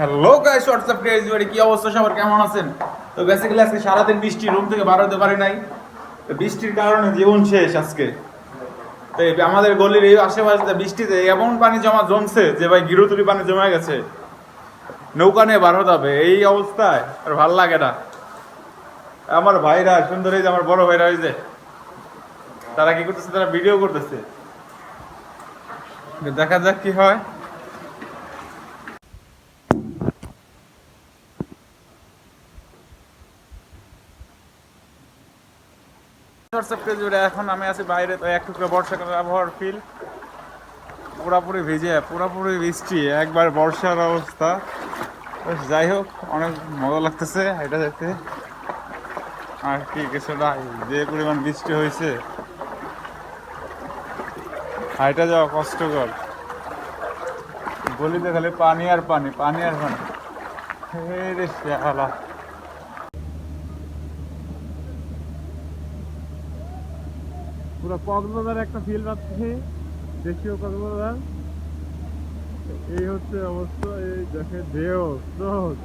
Hello guys WhatsApp craze বাড়ি কি অবস্থা? সবার কেমন আছেন? তো বেসিক্যালি আজকে সারাদিন বৃষ্টি রুম থেকে বার হতে পারি নাই। তো বৃষ্টির কারণে জীবন শেষ আজকে। তো আমাদের গলির এই আশেপাশে বৃষ্টিতে এমন পানি জমা জমছে যে ভাই গিরুতুরি পানি জমে গেছে। নৌকা নিয়ে বার হতে হবে, এই অবস্থায় আর ভালো লাগে না। আমার ভাইরা, সুন্দর এই যে আমার বড় ভাইরা ওই যে তারা কি করতেছে? তারা ভিডিও করতেছে। দেখা যাক কি হয়। হোয়াটসঅ্যাপ জুড়ে এখন আমি আছি বাইরে, তো এক টুকরো বর্ষাকালের আবহাওয়ার ফিল পুরাপুরি ভিজে, পুরাপুরি বৃষ্টি একবার বর্ষার অবস্থা। যাই হোক, অনেক মজা লাগতেছে এটা দেখতে। আর কি, কিছুটা যে পরিমাণ বৃষ্টি হয়েছে। হাইটা যাওয়া কষ্টকর। গলিতে খালি পানি আর পানি পানি আর পানি। রে শালা পুরো কক্সবাজার একটা ফিল পাচ্ছি। দেশীয় কক্সবাজার। এই হচ্ছে অবস্থা এই দেখে ঢেউ স্রোত